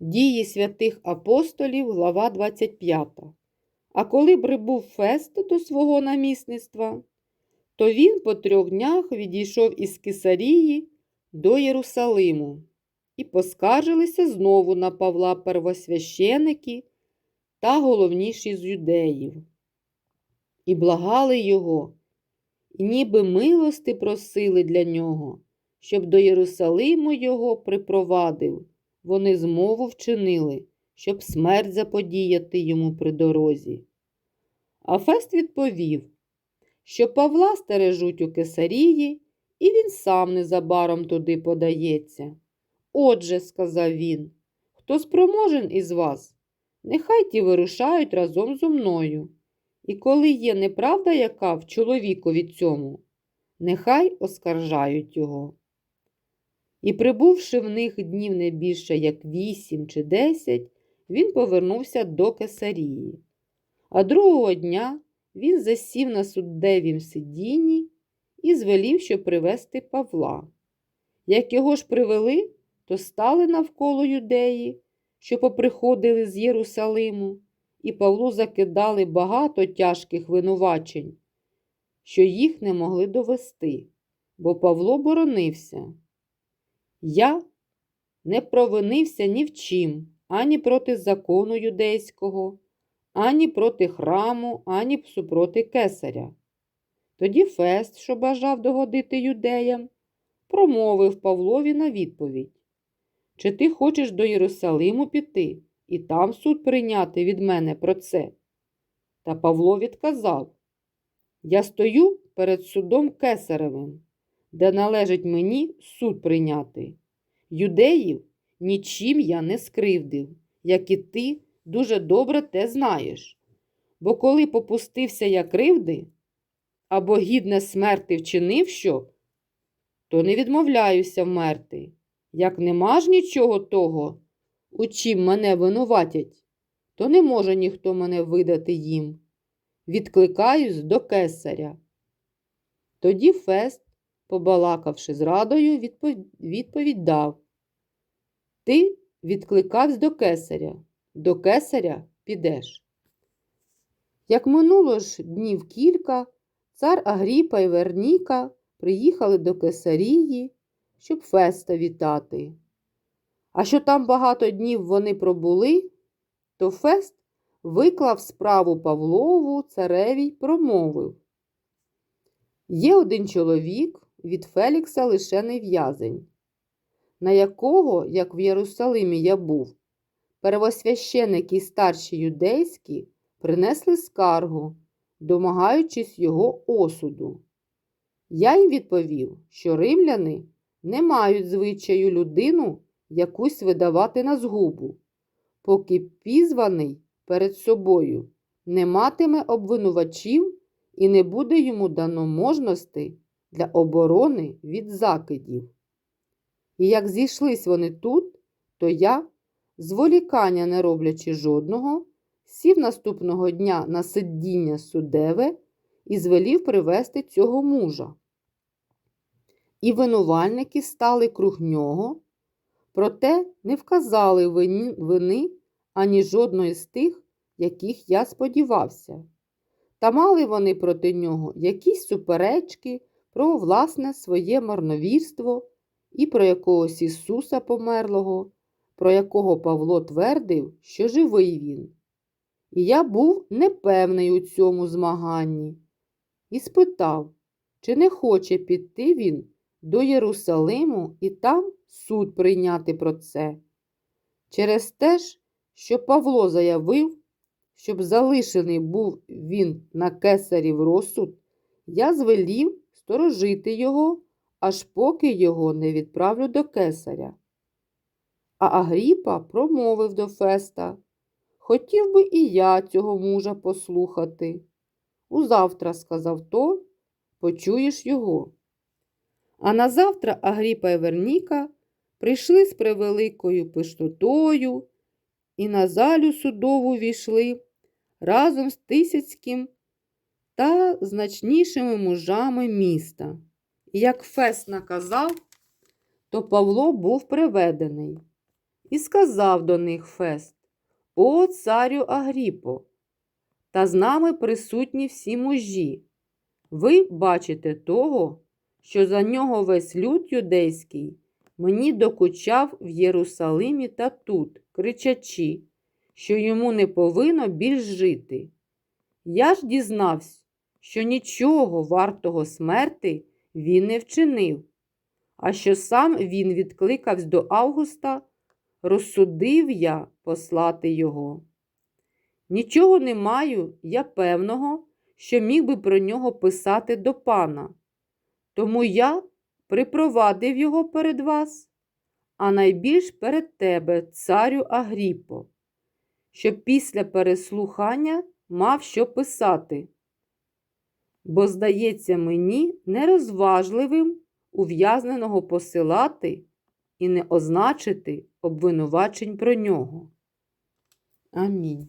Дії святих апостолів, глава 25. А коли прибув Фест до свого намісництва, то він по трьох днях відійшов із Кесарії до Єрусалиму і поскаржилися знову на Павла первосвященики та головніші з юдеїв. І благали його, ніби милости просили для нього, щоб до Єрусалиму його припровадив. Вони змову вчинили, щоб смерть заподіяти йому при дорозі. А Фест відповів, що Павла стережуть у Кесарії, і він сам незабаром туди подається. Отже, сказав він, хто спроможен із вас, нехай ті вирушають разом зо мною. І коли є неправда яка в чоловікові цьому, нехай оскаржають його. І, прибувши в них днів не більше як вісім чи десять, він повернувся до Кесарії. А другого дня він засів на суддевім сидінні і звелів, щоб привезти Павла. Як його ж привели, то стали навколо юдеї, що поприходили з Єрусалиму, і Павлу закидали багато тяжких винувачень, що їх не могли довести, бо Павло боронився. Я не провинився ні в чим, ані проти закону юдейського, ані проти храму, ані супроти кесаря. Тоді Фест, що бажав догодити юдеям, промовив Павлові на відповідь Чи ти хочеш до Єрусалиму піти і там суд прийняти від мене про це? Та Павло відказав Я стою перед судом кесаревим де належить мені суд прийняти. Юдеїв нічим я не скривдив, як і ти дуже добре те знаєш. Бо коли попустився я кривди або гідне смерти вчинив що, то не відмовляюся вмерти, як нема ж нічого того, у чим мене винуватять, то не може ніхто мене видати їм. Відкликаюсь до кесаря. Тоді Фест побалакавши з радою, відповідь дав Ти відкликався до кесаря, до кесаря підеш. Як минуло ж днів кілька, цар Агріпа і Верніка приїхали до Кесарії, щоб феста вітати. А що там багато днів вони пробули, то Фест виклав справу Павлову цареві й промовив Є один чоловік, від Фелікса лише не в'язень, на якого, як в Єрусалимі я був, первосвященики старші юдейські принесли скаргу, домагаючись його осуду. Я їм відповів, що римляни не мають звичаю людину якусь видавати на згубу, поки пізваний перед собою не матиме обвинувачів і не буде йому дано можності для оборони від закидів. І як зійшлись вони тут, то я, зволікання не роблячи жодного, сів наступного дня на сидіння судеве і звелів привести цього мужа. І винувальники стали круг нього, проте не вказали вини ані жодної з тих, яких я сподівався. Та мали вони проти нього якісь суперечки про власне своє марновірство і про якогось Ісуса померлого, про якого Павло твердив, що живий він. І я був непевний у цьому змаганні і спитав, чи не хоче піти він до Єрусалиму і там суд прийняти про це. Через те ж, що Павло заявив, щоб залишений був він на кесарів розсуд, я звелів сторожити його, аж поки його не відправлю до кесаря. А Агріпа промовив до Феста Хотів би і я цього мужа послухати. Узавтра, сказав той, почуєш його. А назавтра Агріпа і Верніка прийшли з превеликою пиштотою і на залю судову війшли разом з Тисяцьким та значнішими мужами міста. І як Фес наказав, то Павло був приведений. і сказав до них Фест: О, царю Агріпо! Та з нами присутні всі мужі. Ви бачите того, що за нього весь люд юдейський мені докучав в Єрусалимі та тут, кричачи, що йому не повинно більш жити. Я ж дізнався, що нічого вартого смерти він не вчинив, а що сам він відкликався до Августа, розсудив я послати його. Нічого не маю я певного, що міг би про нього писати до пана, тому я припровадив його перед вас, а найбільш перед тебе, царю Агріпо, щоб після переслухання мав що писати. Бо, здається мені, нерозважливим ув'язненого посилати і не означити обвинувачень про нього. Амінь.